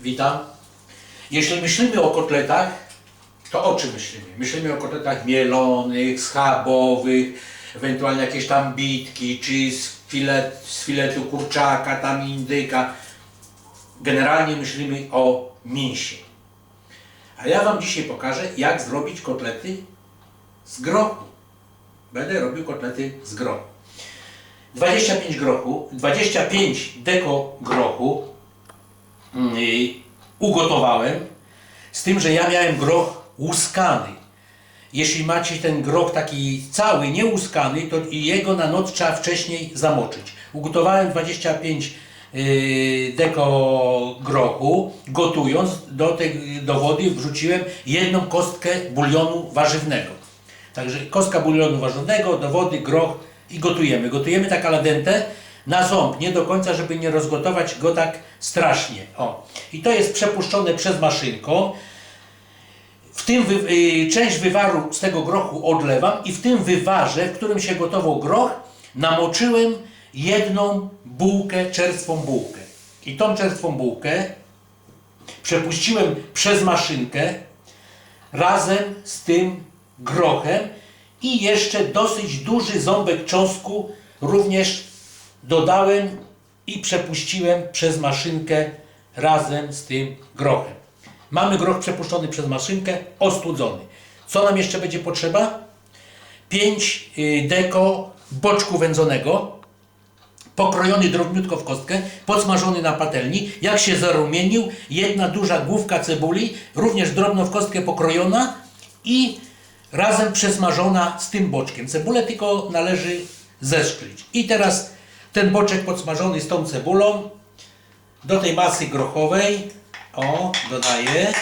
Witam. Jeśli myślimy o kotletach, to o czym myślimy? Myślimy o kotletach mielonych, schabowych, ewentualnie jakieś tam bitki, czy z, filet, z filetu kurczaka, tam indyka. Generalnie myślimy o mięsie. A ja Wam dzisiaj pokażę, jak zrobić kotlety z grochu. Będę robił kotlety z grochu. 25 grochu, 25 deko grochu ugotowałem, z tym, że ja miałem groch łuskany. Jeśli macie ten groch taki cały, niełuskany, to jego na noc trzeba wcześniej zamoczyć. Ugotowałem 25 yy, deko grochu, gotując do, tej, do wody wrzuciłem jedną kostkę bulionu warzywnego. Także kostka bulionu warzywnego, do wody, groch i gotujemy. Gotujemy tak al dente na ząb, nie do końca, żeby nie rozgotować go tak strasznie. O. I to jest przepuszczone przez maszynką. W tym wy, y, część wywaru z tego grochu odlewam i w tym wywarze, w którym się gotował groch, namoczyłem jedną bułkę, czerstwą bułkę. I tą czerstwą bułkę przepuściłem przez maszynkę razem z tym grochem i jeszcze dosyć duży ząbek czosnku również dodałem i przepuściłem przez maszynkę razem z tym grochem. Mamy groch przepuszczony przez maszynkę, ostudzony. Co nam jeszcze będzie potrzeba? 5 deko boczku wędzonego, pokrojony drobniutko w kostkę, podsmażony na patelni. Jak się zarumienił, jedna duża główka cebuli, również drobno w kostkę pokrojona i razem przesmażona z tym boczkiem. Cebulę tylko należy zeszklić. I teraz ten boczek podsmażony z tą cebulą do tej masy grochowej, o, dodaję.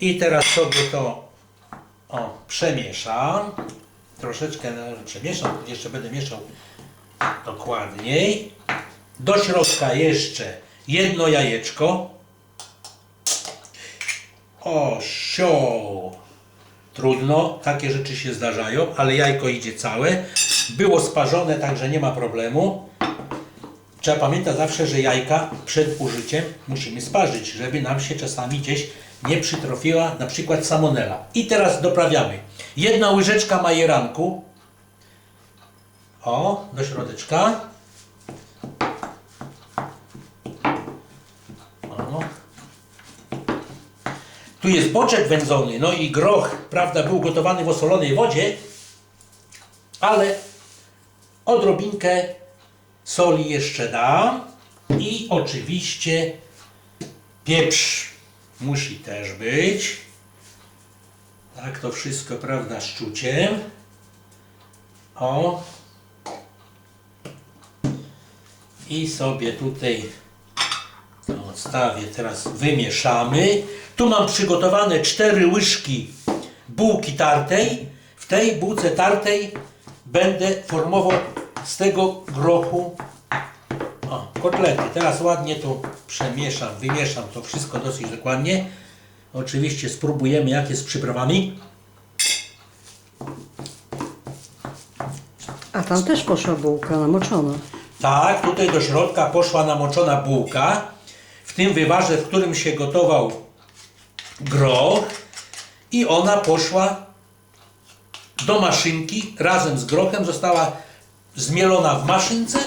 I teraz sobie to o, przemieszam. Troszeczkę należy przemieszam, jeszcze będę mieszał dokładniej. Do środka jeszcze jedno jajeczko. O, sio. Trudno, takie rzeczy się zdarzają, ale jajko idzie całe. Było sparzone, także nie ma problemu. Trzeba pamiętać zawsze, że jajka przed użyciem musimy sparzyć, żeby nam się czasami gdzieś nie przytrofiła na przykład salmonella. I teraz doprawiamy. Jedna łyżeczka majeranku. O, do środeczka. O. Tu jest boczek wędzony, no i groch, prawda, był gotowany w osolonej wodzie, ale odrobinkę soli jeszcze dam i oczywiście pieprz musi też być. Tak to wszystko, prawda, szczuciem. O. I sobie tutaj to odstawię, teraz wymieszamy. Tu mam przygotowane cztery łyżki bułki tartej. W tej bułce tartej będę formował z tego grochu o, kotlety. Teraz ładnie to przemieszam, wymieszam to wszystko dosyć dokładnie. Oczywiście spróbujemy jak jest z przyprawami. A tam też poszła bułka namoczona. Tak, tutaj do środka poszła namoczona bułka. W tym wywarze, w którym się gotował groch. I ona poszła do maszynki razem z grochem. Została zmielona w maszynce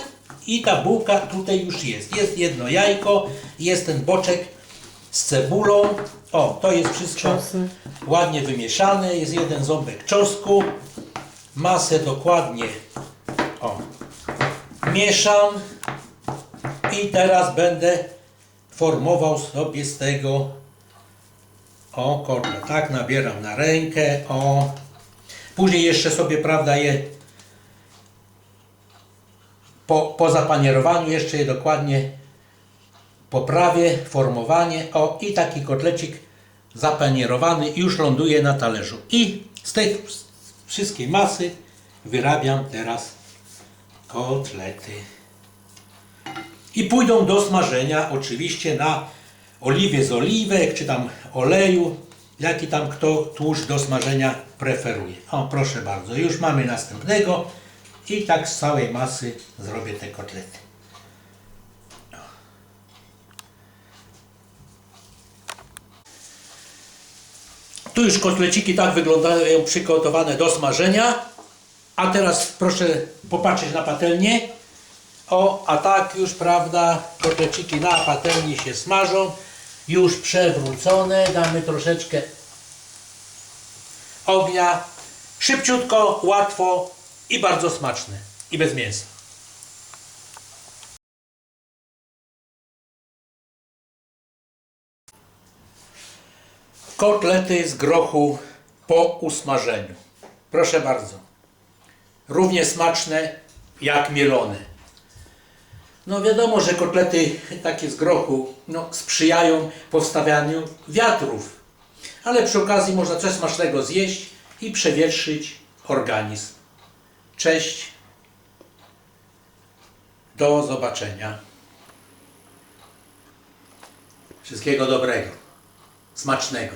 i ta bułka tutaj już jest. Jest jedno jajko, jest ten boczek z cebulą. O, to jest wszystko ładnie wymieszane. Jest jeden ząbek czosnku. Masę dokładnie o, mieszam i teraz będę formował sobie z tego o kotlet. Tak nabieram na rękę. O. Później jeszcze sobie, prawda, je po, po zapanierowaniu jeszcze je dokładnie poprawię, formowanie. O i taki kotlecik zapanierowany już ląduje na talerzu. I z tej wszystkiej masy wyrabiam teraz kotlety. I pójdą do smażenia oczywiście na oliwie z oliwek, czy tam oleju, jaki tam kto tłuszcz do smażenia preferuje. O, proszę bardzo, już mamy następnego i tak z całej masy zrobię te kotlety. Tu już kotleciki tak wyglądają przygotowane do smażenia. A teraz proszę popatrzeć na patelnię. O, a tak już, prawda, kotleciki na patelni się smażą. Już przewrócone. Damy troszeczkę ognia. Szybciutko, łatwo, i bardzo smaczne. I bez mięsa. Kotlety z grochu po usmażeniu. Proszę bardzo. Równie smaczne jak mielone. No wiadomo, że kotlety takie z grochu no, sprzyjają powstawianiu wiatrów. Ale przy okazji można coś smacznego zjeść i przewietrzyć organizm. Cześć. Do zobaczenia. Wszystkiego dobrego. Smacznego.